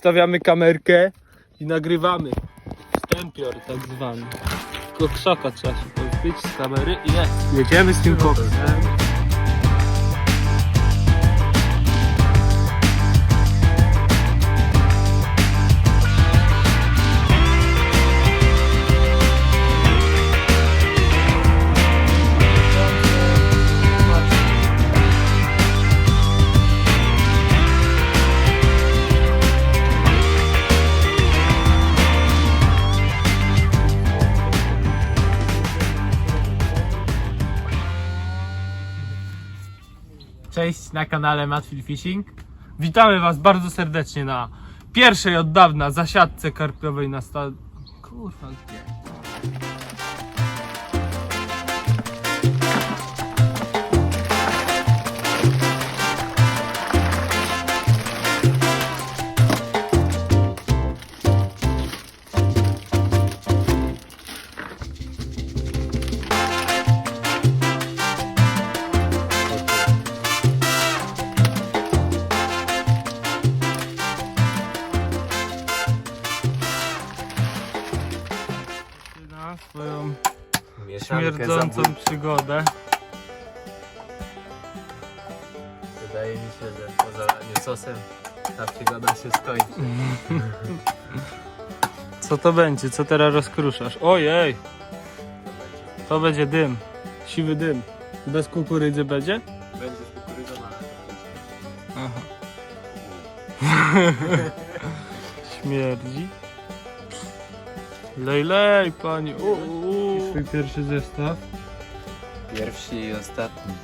Ustawiamy kamerkę i nagrywamy. Wstępior tak zwany. Koksaka trzeba się pozbyć z kamery i jest. Jedziemy z tym koksem. Cześć na kanale Matfield Fishing. Witamy Was bardzo serdecznie na pierwszej od dawna zasiadce karpiowej na stad... Kurwa, gdzie? Śmierdzącą przygodę. Wydaje mi się, że po zalaniu sosem ta przygoda się skończy. Co to będzie? Co teraz rozkruszasz? Ojej! To będzie dym. Siwy dym. Bez kukurydzy będzie? Będzie z kukurydzą, ale Aha. Śmierdzi. Lej, lej, pani. U, u. Swój pierwszy zestaw. Pierwszy i ostatni.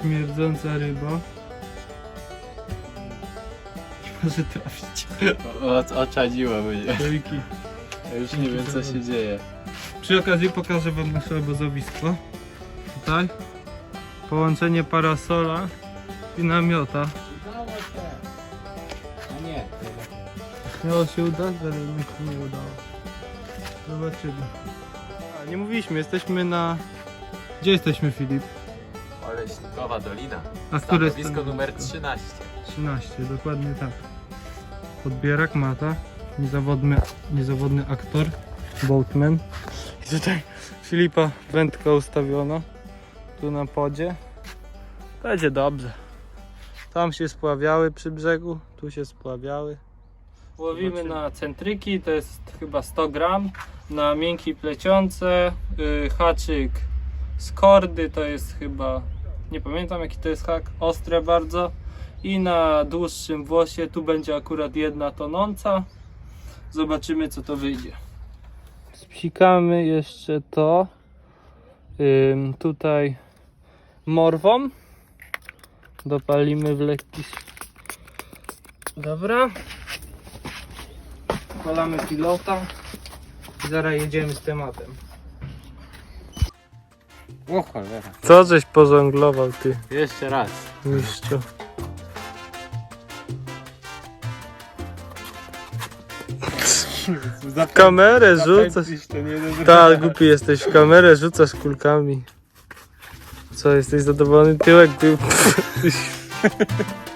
Śmierdząca ryba. Nie może trafić. O, oczadziło mnie. Wielki. Ja już nie wiem co się dzieje. Przy okazji pokażę wam nasze obozowisko. Tutaj. Połączenie parasola i namiota. Udało się! A nie. Miało się udać, ale mi się nie udało. Zobaczymy. A, nie mówiliśmy, jesteśmy na... Gdzie jesteśmy Filip? Oleśnikowa Dolina. A które Stanowisko numer 13. 13, dokładnie tak. Podbierak Mata, niezawodny, niezawodny aktor, boatman. I tutaj Filipa wędka ustawiona, tu na podzie. Będzie dobrze. Tam się spławiały przy brzegu, tu się spławiały. Łowimy na centryki, to jest chyba 100 gram. Na miękkiej plecionce, yy, haczyk z kordy to jest chyba, nie pamiętam jaki to jest hak, ostre bardzo. I na dłuższym włosie, tu będzie akurat jedna tonąca. Zobaczymy co to wyjdzie. Spsikamy jeszcze to ym, tutaj morwą. Dopalimy w lekki. Dobra. Polamy pilota. I zaraz jedziemy z tematem. O cholera. Co żeś pożonglował ty, Jeszcze raz. mistrzu? W kamerę rzucasz. Tak, głupi jesteś. W kamerę rzucasz kulkami. Co, jesteś zadowolony? Tyłek był.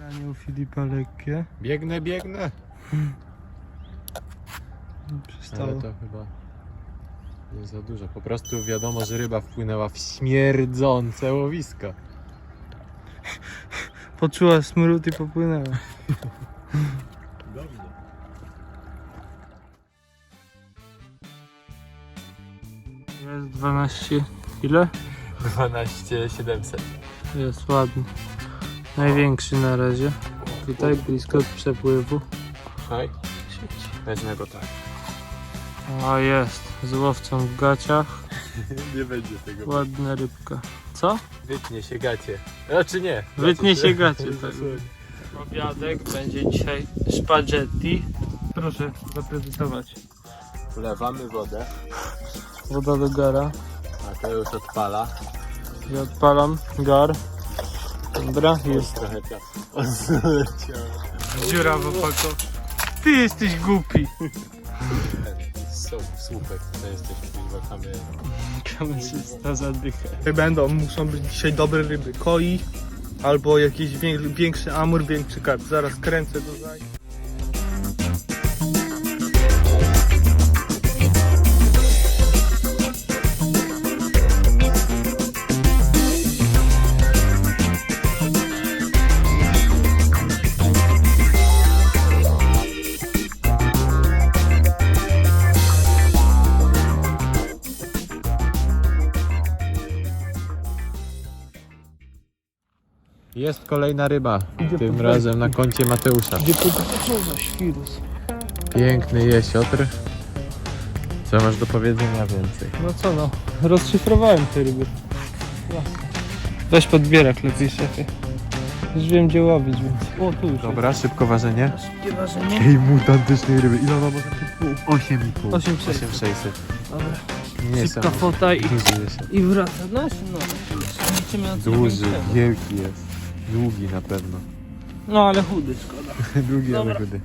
Ranie u Filipa lekkie. Biegnę, biegnę. Przestało. Ale to chyba nie za dużo. Po prostu wiadomo, że ryba wpłynęła w śmierdzące łowisko. Poczuła smród i popłynęła. Jest 12. Ile? 12 700. Jest ładny. Największy na razie. Tutaj blisko przepływu. Hej, wezmę go tak. A jest. Z łowcą w gaciach. Nie będzie tego. Ładna rybka. Co? Wytnie się gacie. Znaczy nie. Wytnie się gacie, tak. Obiadek będzie dzisiaj spaghetti. Proszę zaprezentować. Wlewamy wodę, Woda do gara. a to już odpala. Ja odpalam gar. Dobra, jest trochę dziura w opaku. Ty jesteś głupi. chciał słuchać, to jesteś kuźwa kamerą. Kamerzysta zadycha. Będą, muszą być dzisiaj dobre ryby. Koi albo jakiś wię- większy amur, większy karp. Zaraz kręcę tutaj. Jest kolejna ryba, Idzie tym pod razem na koncie Mateusza. Gdzie to co za świrus? Piękny jesiotr. Co masz do powiedzenia więcej? No co no, rozszyfrowałem te ryby. Jasne. Weź podbierak lepiej szefie. Już wiem gdzie łowić, więc... O, tu już Dobra, szybko ważenie. jest. Szybkie ważenie. Ej, mutantycznej ryby. Ile ona może 8,5. 8600. 8600. Dobra. Nie Szybka fota i, Duży i wraca. No, no, na coś Duży, wielki jest. Długi na pewno. No ale chudy szkoda. Długi, ale Dobra. chudy.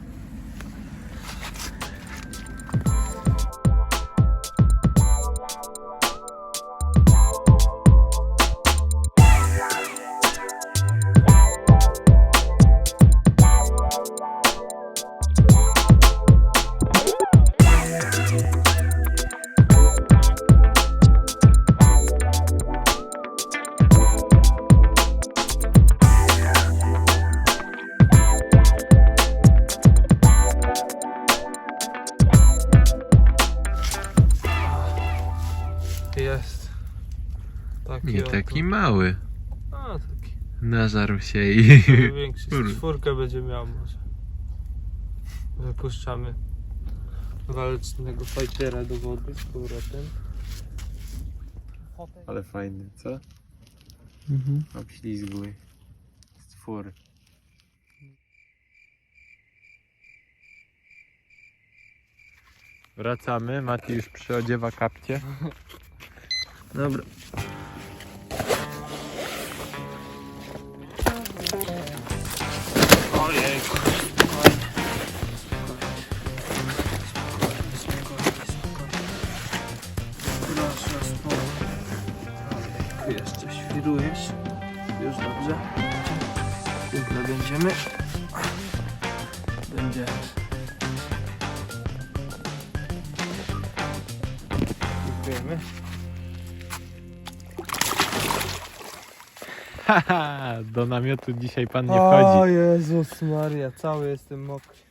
Nie taki mały. A, taki. Nażarł się i... Trochę większy. Czwórkę będzie miał może. Wypuszczamy walecznego fightera do wody z powrotem. Ale fajny, co? Mhm. Obślizgły. Stwór. Wracamy, Mati już przyodziewa kapcie. Dobra. Świrujesz. Już dobrze. Jutro będziemy. Będziemy. Dziękujemy. Haha, do namiotu dzisiaj pan nie O wchodzi. Jezus Maria, cały jestem mokry.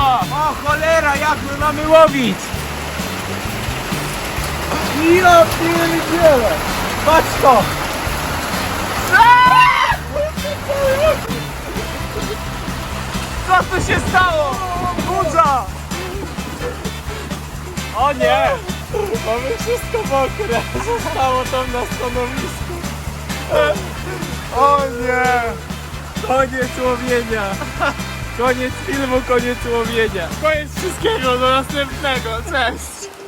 Zrobiła? O cholera, jak my mamy łowić? Ja pierdzielę! Patrz to! Co tu się stało? Budza! O nie! Mamy wszystko mokre. Zostało tam na stanowisku. O nie! Koniec łowienia! Koniec filmu, koniec łowienia. Koniec wszystkiego, do następnego. Cześć!